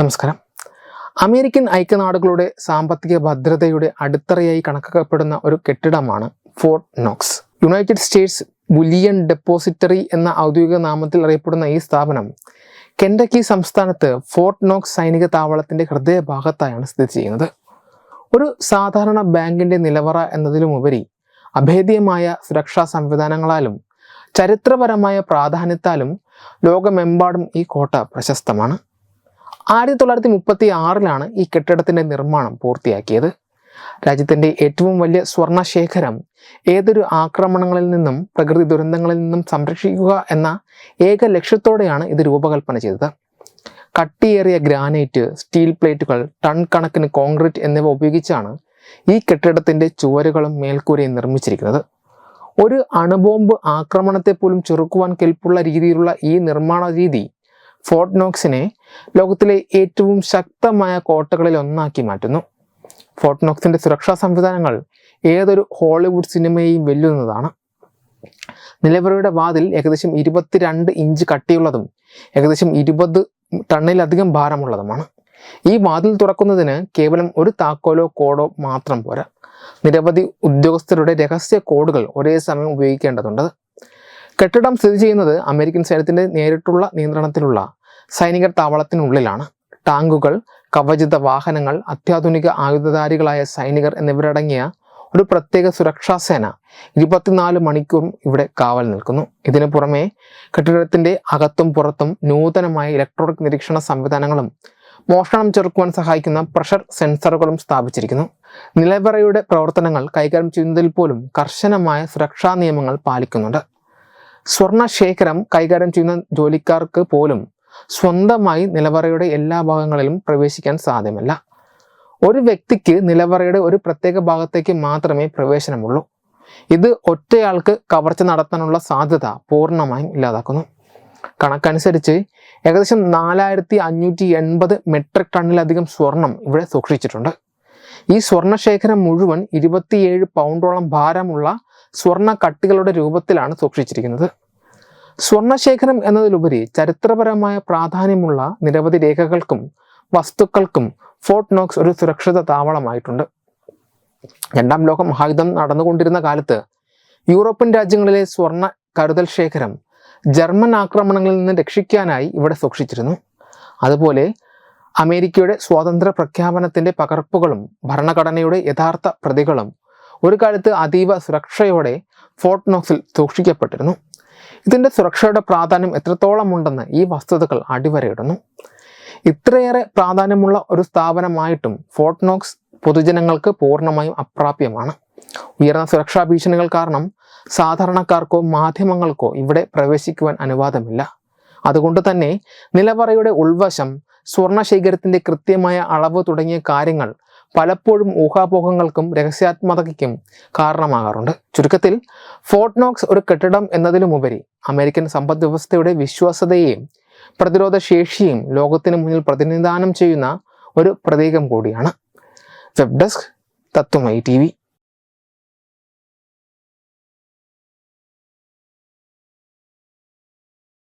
നമസ്കാരം. അമേരിക്കൻ ഐക്യനാടുകളുടെ സാമ്പത്തിക ഭദ്രതയുടെ അടിത്തറയായി കണക്കാക്കപ്പെടുന്ന ഒരു കെട്ടിടമാണ് Fort Knox. United States bullion depository എന്ന ഔദ്യോഗിക നാമത്തിൽ അറിയപ്പെടുന്ന ഈ സ്ഥാപനം കെൻഡക്കി സംസ്ഥാനത്ത് ഫോർട്ട് നോക്സ് സൈനിക താവളത്തിന്റെ ഹൃദയഭാഗത്തായാണ് സ്ഥിതി ചെയ്യുന്നത്. ഒരു സാധാരണ ബാങ്കിന്റെ നിലവറ എന്നതിലുമുപരി അഭേദ്യമായ സുരക്ഷാ സംവിധാനങ്ങളാലും ചരിത്രപരമായ പ്രാധാന്യത്താലും ലോകമെമ്പാടും ഈ കോട്ട പ്രശസ്തമാണ്. ആയിരത്തി തൊള്ളായിരത്തി മുപ്പത്തി ആറിലാണ് ഈ കെട്ടിടത്തിന്റെ നിർമ്മാണം പൂർത്തിയാക്കിയത്. രാജ്യത്തിന്റെ ഏറ്റവും വലിയ സ്വർണശേഖരം ഏതൊരു ആക്രമണങ്ങളിൽ നിന്നും പ്രകൃതി ദുരന്തങ്ങളിൽ നിന്നും സംരക്ഷിക്കുക എന്ന ഏക ലക്ഷ്യത്തോടെയാണ് ഇത് രൂപകൽപ്പന ചെയ്തത്. കട്ടിയേറിയ ഗ്രാനൈറ്റ് സ്റ്റീൽ പ്ലേറ്റുകൾ ടൺ കണക്കിന് കോൺക്രീറ്റ് എന്നിവ ഉപയോഗിച്ചാണ് ഈ കെട്ടിടത്തിന്റെ ചുവരുകളും മേൽക്കൂരയും നിർമ്മിച്ചിരിക്കുന്നത്. ഒരു അണുബോംബ് ആക്രമണത്തെ പോലും ചെറുക്കുവാൻ കെൽപ്പുള്ള രീതിയിലുള്ള ഈ നിർമ്മാണ രീതി ഫോർട്ട് നോക്സിനെ ലോകത്തിലെ ഏറ്റവും ശക്തമായ കോട്ടകളിൽ ഒന്നാക്കി മാറ്റുന്നു. ഫോർട്ട് നോക്സിന്റെ സുരക്ഷാ സംവിധാനങ്ങൾ ഏതൊരു ഹോളിവുഡ് സിനിമയെയും വെല്ലുന്നതാണ്. നിലവറയുടെ വാതിൽ ഏകദേശം ഇരുപത്തിരണ്ട് ഇഞ്ച് കട്ടിയുള്ളതും ഏകദേശം ഇരുപത് ടണ്ണിലധികം ഭാരമുള്ളതുമാണ്. ഈ വാതിൽ തുറക്കുന്നതിന് കേവലം ഒരു താക്കോലോ കോഡോ മാത്രം പോരാ. നിരവധി ഉദ്യോഗസ്ഥരുടെ രഹസ്യ കോഡുകൾ ഒരേ സമയം ഉപയോഗിക്കേണ്ടതുണ്ട്. കെട്ടിടം സ്ഥിതി ചെയ്യുന്നത് അമേരിക്കൻ സൈന്യത്തിന്റെ നേരിട്ടുള്ള നിയന്ത്രണത്തിലുള്ള സൈനിക താവളത്തിനുള്ളിലാണ്. ടാങ്കുകൾ കവചിത വാഹനങ്ങൾ അത്യാധുനിക ആയുധധാരികളായ സൈനികർ എന്നിവരടങ്ങിയ ഒരു പ്രത്യേക സുരക്ഷാ സേന ഇരുപത്തിനാല് മണിക്കൂറും ഇവിടെ കാവൽ നിൽക്കുന്നു. ഇതിനു പുറമെ കെട്ടിടത്തിന്റെ അകത്തും പുറത്തും നൂതനമായ ഇലക്ട്രോണിക് നിരീക്ഷണ സംവിധാനങ്ങളും മോഷണം ചെറുക്കുവാൻ സഹായിക്കുന്ന പ്രഷർ സെൻസറുകളും സ്ഥാപിച്ചിരിക്കുന്നു. നിലവറയുടെ പ്രവർത്തനങ്ങൾ കൈകാര്യം ചെയ്യുന്നതിൽ പോലും കർശനമായ സുരക്ഷാ നിയമങ്ങൾ പാലിക്കുന്നുണ്ട്. സ്വർണ ശേഖരം കൈകാര്യം ചെയ്യുന്ന ജോലിക്കാർക്ക് പോലും സ്വന്തമായി നിലവറയുടെ എല്ലാ ഭാഗങ്ങളിലും പ്രവേശിക്കാൻ സാധ്യമല്ല. ഒരു വ്യക്തിക്ക് നിലവറയുടെ ഒരു പ്രത്യേക ഭാഗത്തേക്ക് മാത്രമേ പ്രവേശനമുള്ളൂ. ഇത് ഒറ്റയാൾക്ക് കവർച്ച നടത്താനുള്ള സാധ്യത പൂർണമായും ഇല്ലാതാക്കുന്നു. കണക്കനുസരിച്ച് ഏകദേശം നാലായിരത്തി അഞ്ഞൂറ്റി എൺപത് മെട്രിക് ടണ്ണിലധികം സ്വർണം ഇവിടെ സൂക്ഷിച്ചിട്ടുണ്ട്. ഈ സ്വർണശേഖരം മുഴുവൻ ഇരുപത്തിയേഴ് പൗണ്ടോളം ഭാരമുള്ള സ്വർണ കട്ടികളുടെ രൂപത്തിലാണ് സൂക്ഷിച്ചിരിക്കുന്നത്. സ്വർണശേഖരം എന്നതിലുപരി ചരിത്രപരമായ പ്രാധാന്യമുള്ള നിരവധി രേഖകൾക്കും വസ്തുക്കൾക്കും ഫോർട്ട് നോക്സ് ഒരു സുരക്ഷിത താവളമായിട്ടുണ്ട്. രണ്ടാം ലോക മഹായുദ്ധം നടന്നുകൊണ്ടിരുന്ന കാലത്ത് യൂറോപ്യൻ രാജ്യങ്ങളിലെ സ്വർണ കരുതൽ ശേഖരം ജർമ്മൻ ആക്രമണങ്ങളിൽ നിന്ന് രക്ഷിക്കാനായി ഇവിടെ സൂക്ഷിച്ചിരുന്നു. അതുപോലെ അമേരിക്കയുടെ സ്വാതന്ത്ര്യ പ്രഖ്യാപനത്തിന്റെ പകർപ്പുകളും ഭരണഘടനയുടെ യഥാർത്ഥ പ്രതികളും ഒരു കാലത്ത് അതീവ സുരക്ഷയോടെ ഫോർട്ട് നോക്സിൽ സൂക്ഷിക്കപ്പെട്ടിരുന്നു. ഇതിന്റെ സുരക്ഷയുടെ പ്രാധാന്യം എത്രത്തോളമുണ്ടെന്ന് ഈ വസ്തുതകൾ അടിവരയിടുന്നു. ഇത്രയേറെ പ്രാധാന്യമുള്ള ഒരു സ്ഥാപനമായിട്ടും ഫോർട്ട്നോക്സ് പൊതുജനങ്ങൾക്ക് പൂർണമായും അപ്രാപ്യമാണ്. ഉയർന്ന സുരക്ഷാ ഭീഷണികൾ കാരണം സാധാരണക്കാർക്കോ മാധ്യമങ്ങൾക്കോ ഇവിടെ പ്രവേശിക്കുവാൻ അനുവാദമില്ല. അതുകൊണ്ട് തന്നെ നിലവറയുടെ ഉൾവശം സ്വർണശേഖരത്തിന്റെ കൃത്യമായ അളവ് തുടങ്ങിയ കാര്യങ്ങൾ പലപ്പോഴും ഊഹാപോഹങ്ങൾക്കും രഹസ്യാത്മകതയ്ക്കും കാരണമാകാറുണ്ട്. ചുരുക്കത്തിൽ ഫോർട്ട് നോക്സ് ഒരു കെട്ടിടം എന്നതിലുമുപരി അമേരിക്കൻ സമ്പദ് വ്യവസ്ഥയുടെ വിശ്വാസതയെയും പ്രതിരോധ ശേഷിയും ലോകത്തിന് മുന്നിൽ പ്രതിനിധാനം ചെയ്യുന്ന ഒരു പ്രതീകം കൂടിയാണ്. വെബ് ഡെസ്ക് തത്വമൈ ടി